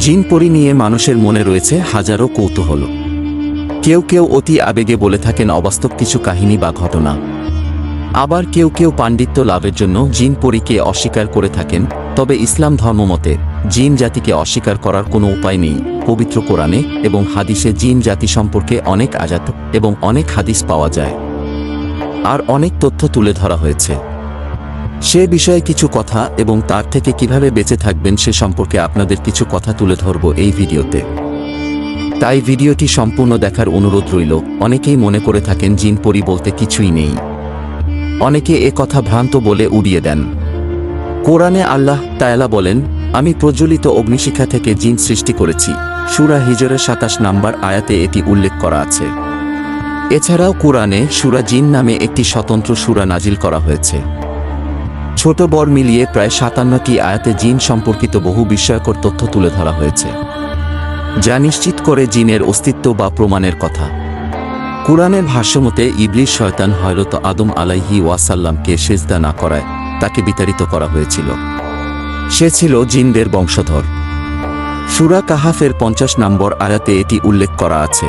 জিন পরি নিয়ে মানুষের মনে রয়েছে হাজারো কৌতূহল। কেউ কেউ অতি আবেগে বলে থাকেন অবাস্তব কিছু কাহিনী বা ঘটনা। আবার কেউ কেউ পাণ্ডিত্য লাভের জন্য জিন পরীকে অস্বীকার করে থাকেন, তবে ইসলাম ধর্মমতে জিন জাতিকে অস্বীকার করার কোনো উপায় নেই। পবিত্র কোরআনে এবং হাদিসে জিন জাতি সম্পর্কে অনেক আজাত এবং অনেক হাদিস পাওয়া যায়। আর অনেক তথ্য তুলে ধরা হয়েছে। সে বিষয়ে কিছু কথা এবং তার থেকে কীভাবে বেঁচে থাকবেন সে সম্পর্কে আপনাদের কিছু কথা তুলে ধরব এই ভিডিওতে। তাই ভিডিওটি সম্পূর্ণ দেখার অনুরোধ রইল, অনেকেই মনে করে থাকেন জিন পরি বলতে কিছুই নেই। অনেকে এ কথা ভ্রান্ত বলে উড়িয়ে দেন। কোরআনে আল্লাহ তায়ালা বলেন, আমি প্রজ্বলিত অগ্নিশিখা থেকে জিন সৃষ্টি করেছি। সুরা হিজরের সাতাশ নাম্বার আয়াতে এটি উল্লেখ করা আছে। এছাড়াও কোরআনে সুরা জিন নামে একটি স্বতন্ত্র সুরা নাজিল করা হয়েছে। ছোট বড় মিলিয়ে প্রায় সাতান্নটি আয়াতে জিন সম্পর্কিত বহু বিস্ময়কর তথ্য তুলে ধরা হয়েছে, যা নিশ্চিত করে জিনের অস্তিত্ব বা প্রমাণের কথা। কুরআনের ভাষ্যমতে ইবলিশ শয়তান হয়রত আদম আলাইহি ওয়াসাল্লামকে সেজদা না করায় তাকে বিতাড়িত করা হয়েছিল। সে ছিল জিনদের বংশধর। সুরা কাহাফের পঞ্চাশ নম্বর আয়াতে এটি উল্লেখ করা আছে।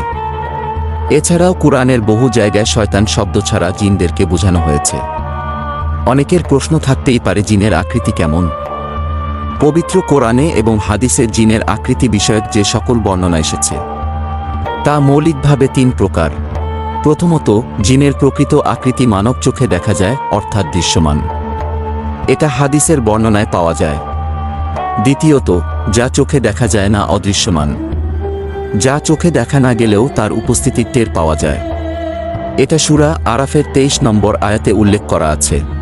এছাড়াও কুরআনের বহু জায়গায় শয়তান শব্দ ছাড়া জিনদেরকে বোঝানো হয়েছে। অনেকের প্রশ্ন থাকতেই পারে জিনের আকৃতি কেমন। পবিত্র কোরআনে এবং হাদিসে জিনের আকৃতি বিষয়ক যে সকল বর্ণনা এসেছে, তা মৌলিকভাবে তিন প্রকার। প্রথমত, জিনের প্রকৃত আকৃতি মানব চোখে দেখা যায়, অর্থাৎ দৃশ্যমান। এটা হাদিসের বর্ণনায় পাওয়া যায়। দ্বিতীয়ত, যা চোখে দেখা যায় না অদৃশ্যমান। যা চোখে দেখা না গেলেও তার উপস্থিতি টের পাওয়া যায়। এটা সুরা আরাফের তেইশ নম্বর আয়াতে উল্লেখ করা আছে।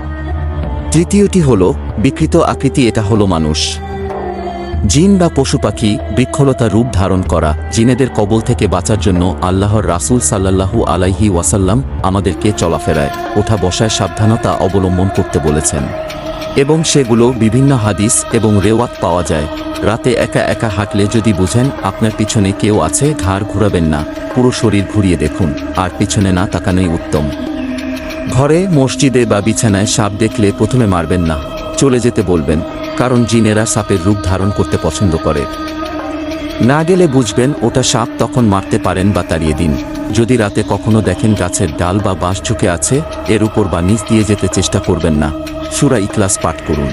তৃতীয়টি হল, বিকৃত আকৃতি, এটা হলো মানুষ। জিন বা পশু পাখি বৃক্ষলতা রূপ ধারণ করা, জিনেদের কবল থেকে বাঁচার জন্য আল্লাহর রাসূল সাল্লাল্লাহু আলাইহি ওয়াসাল্লাম আমাদেরকে চলাফেরায়, ওঠা বসায় সাবধানতা অবলম্বন করতে বলেছেন। এবং সেগুলো বিভিন্ন হাদিস এবং রেওয়াত পাওয়া যায়। রাতে একা একা হাঁটলে যদি বুঝেন আপনার পিছনে কেউ আছে, ঘাড় ঘুরাবেন না, পুরো শরীর ঘুরিয়ে দেখুন, আর পিছনে না তাকানোই উত্তম। ঘরে, মসজিদে বা বিছানায় সাপ দেখলে প্রথমে মারবেন না। চলে যেতে বলবেন, কারণ জিনেরা সাপের রূপ ধারণ করতে পছন্দ করে। না গেলে বুঝবেন, ওটা সাপ তখন মারতে পারেন বা তাড়িয়ে দিন। যদি রাতে কখনো দেখেন গাছের ডাল বা বাঁশ ঝুঁকে আছে, এর উপর বা নিচ দিয়ে যেতে চেষ্টা করবেন না। সুরা ইকলাস পাঠ করুন।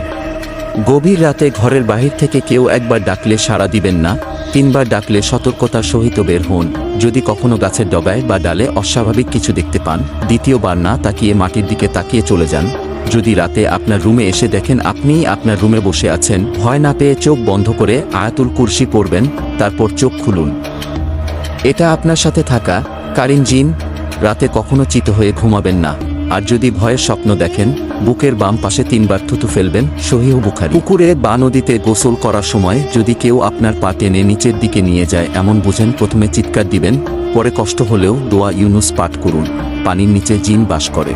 গভীর রাতে ঘরের বাহির থেকে কেউ একবার ডাকলে সাড়া দিবেন না, তিনবার ডাকলে সতর্কতার সহিত বের হন, যদি কখনো গাছের ডগায় বা ডালে অস্বাভাবিক কিছু দেখতে পান, দ্বিতীয়বার না তাকিয়ে মাটির দিকে তাকিয়ে চলে যান। যদি রাতে আপনার রুমে এসে দেখেন আপনিই আপনার রুমে বসে আছেন, ভয় না পেয়ে চোখ বন্ধ করে আয়াতুল কুরসি পড়বেন, তারপর চোখ খুলুন। এটা আপনার সাথে থাকা, কারিন জিন, রাতে কখনো চিত হয়ে ঘুমাবেন না। আর যদি ভয়ের স্বপ্ন দেখেন, বুকের বাম পাশে তিনবার থুতু ফেলবেন, সহিহ বুখারি। পুকুরে বা নদীতে গোসল করার সময় যদি কেউ আপনার পা টেনে নিচের দিকে নিয়ে যায়, এমন বুঝেন প্রথমে চিৎকার দিবেন, পরে কষ্ট হলেও দোয়া ইউনুস পাঠ করুন, পানির নিচে জিন বাস করে।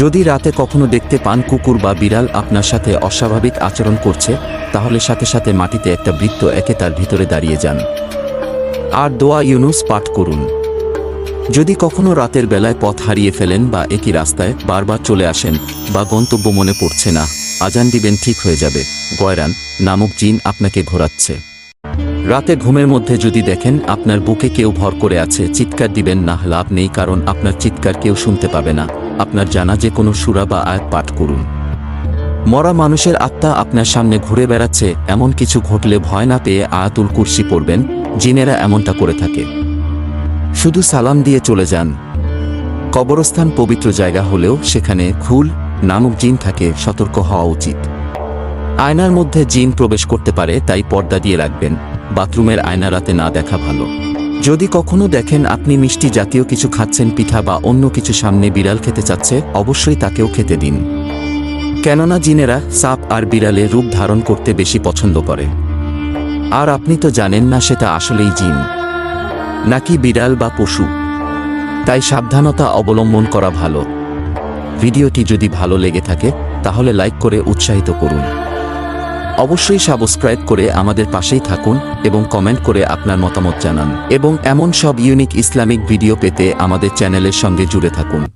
যদি রাতে কখনো দেখতে পান কুকুর বা বিড়াল আপনার সাথে অস্বাভাবিক আচরণ করছে, তাহলে সাথে সাথে মাটিতে একটা বৃত্ত একে তার ভিতরে দাঁড়িয়ে যান। আর দোয়া ইউনুস পাঠ করুন। যদি কখনো রাতের বেলায় পথ হারিয়ে ফেলেন বা একই রাস্তায় বারবার চলে আসেন, বা গন্তব্য মনে পড়ছে না, আজান দিবেন ঠিক হয়ে যাবে। গয়রান নামক জিন আপনাকে ঘোরাচ্ছে। রাতে ঘুমের মধ্যে যদি দেখেন আপনার বুকে কেউ ভর করে আছে, চিৎকার দিবেন না, লাভ নেই, কারণ আপনার চিৎকার কেউ শুনতে পাবে না। আপনার জানা যে কোনো সুরা বা আয়াত পাঠ করুন। মরা মানুষের আত্মা আপনার সামনে ঘুরে বেড়াচ্ছে, এমন কিছু ঘটলে ভয় না পেয়ে আয়াতুল কুরসি পড়বেন, জিনেরা এমনটা করে থাকে। শুধু সালাম দিয়ে চলে যান। কবরস্থান পবিত্র জায়গা হলেও সেখানে খুল নামক জিন থাকে সতর্ক হওয়া উচিত। আয়নার মধ্যে জিন প্রবেশ করতে পারে, তাই পর্দা দিয়ে রাখবেন। বাথরুমের আয়না রাতে না দেখা ভালো। যদি কখনো দেখেন আপনি মিষ্টি জাতীয় কিছু খাচ্ছেন, পিঠা বা অন্য কিছু সামনে বিড়াল খেতে চাচ্ছে, অবশ্যই তাকেও খেতে দিন। কেননা জিনেরা সাপ আর বিড়ালে রূপ ধারণ করতে বেশি পছন্দ করে। আর আপনি তো জানেন না, সেটা আসলেই জিন। নাকি বিড়াল বা পশু? তাই সাবধানতা অবলম্বন করা ভালো। ভিডিওটি যদি ভালো লেগে থাকে, তাহলে লাইক করে উৎসাহিত করুন। অবশ্যই সাবস্ক্রাইব করে আমাদের পাশেই থাকুন এবং কমেন্ট করে আপনার মতামত জানান। এবং এমন সব ইউনিক ইসলামিক ভিডিও পেতে আমাদের চ্যানেলের সঙ্গে জুড়ে থাকুন।